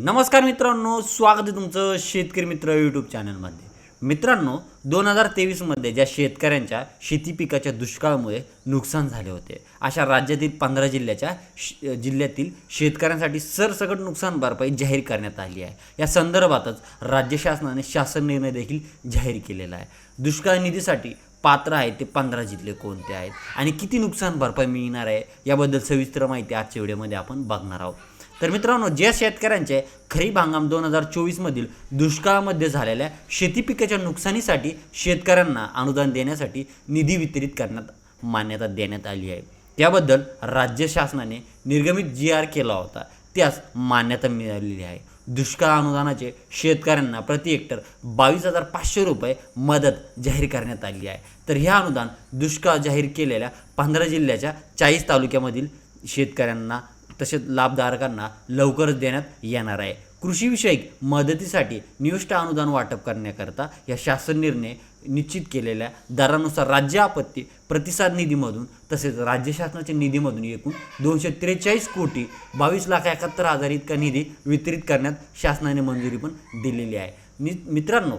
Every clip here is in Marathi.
नमस्कार मित्रांनो स्वागत आहे तुमचं शेतकरी मित्र यूट्यूब चॅनलमध्ये मित्रांनो दोन हजार तेवीसमध्ये ज्या शेतकऱ्यांच्या शेती पिकाच्या दुष्काळामुळे नुकसान झाले होते अशा राज्यातील पंधरा जिल्ह्याच्या श जिल्ह्यातील शेतकऱ्यांसाठी सरसकट नुकसान भरपाई जाहीर करण्यात आली आहे. या संदर्भातच राज्य शासनाने शासन निर्णय देखील जाहीर केलेला आहे. दुष्काळ निधीसाठी पात्र आहेत ते पंधरा जिल्हे कोणते आहेत आणि किती नुकसान भरपाई मिळणार आहे याबद्दल सविस्तर माहिती आजच्या व्हिडिओमध्ये आपण बघणार आहोत. तर मित्रांनो ज्या शेतकऱ्यांचे खरीप हंगाम दोन हजार चोवीसमधील दुष्काळामध्ये झालेल्या शेती पिकाच्या नुकसानीसाठी शेतकऱ्यांना अनुदान देण्यासाठी निधी वितरित करण्यात मान्यता देण्यात आली आहे. त्याबद्दल राज्य शासनाने निर्गमित जी आर केला होता त्यास मान्यता मिळालेली आहे. दुष्काळ अनुदानाचे शेतकऱ्यांना प्रति हेक्टर बावीस हजार पाचशे रुपये मदत जाहीर करण्यात आली आहे. तर हे अनुदान दुष्काळ जाहीर केलेल्या पंधरा जिल्ह्याच्या चाळीस तालुक्यामधील शेतकऱ्यांना तसेच लाभधारकांना लवकरच देण्यात येणार आहे. कृषीविषयक मदतीसाठी निविष्ट अनुदान वाटप करण्याकरता या शासन निर्णय निश्चित केलेल्या दरानुसार राज्य आपत्ती प्रतिसाद निधीमधून तसेच राज्य शासनाच्या निधीमधून एकूण दोनशे त्रेचाळीस कोटी बावीस लाख एकाहत्तर हजार इतका निधी वितरित करण्यात शासनाने मंजुरी पण दिलेली आहे. नि मित्रांनो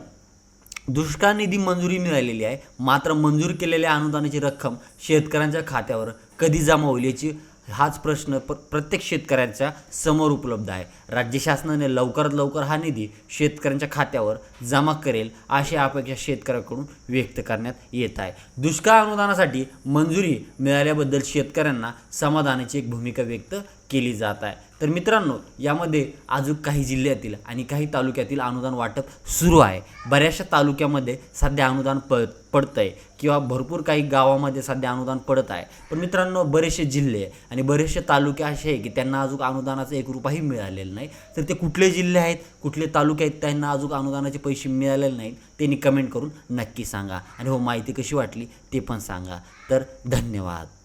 दुष्काळ निधी मंजुरी मिळालेली आहे. मात्र मंजूर केलेल्या अनुदानाची रक्कम शेतकऱ्यांच्या खात्यावर कधी जमा होईल याची हाच प्रश्न प्र प्रत्येक शेतकऱ्यांच्या समोर उपलब्ध आहे. राज्य शासनाने लवकरात लवकर हा निधी शेतकऱ्यांच्या खात्यावर जमा करेल अशी अपेक्षा शेतकऱ्याकडून व्यक्त करण्यात येत आहे. दुष्काळ अनुदानासाठी मंजुरी मिळाल्याबद्दल शेतकऱ्यांना समाधानाची एक भूमिका व्यक्त केली जात आहे. तर मित्रांनो यामध्ये अजून काही जिल्ह्यातील आणि काही तालुक्यातील अनुदान वाटप सुरू आहे. बऱ्याचशा तालुक्यामध्ये सध्या अनुदान प पडतं आहे किंवा भरपूर काही गावामध्ये सध्या अनुदान पडत आहे. पण मित्रांनो बरेचसे जिल्हे आणि बरेचसे तालुके असे आहे की त्यांना अजून अनुदानाचा एक रुपयाही मिळालेला नाही. तर ते कुठले जिल्हे आहेत कुठले तालुके आहेत त्यांना अजून अनुदानाचे पैसे मिळालेले नाहीत त्यांनी कमेंट करून नक्की सांगा. आणि हो माहिती कशी वाटली ते पण सांगा. तर धन्यवाद.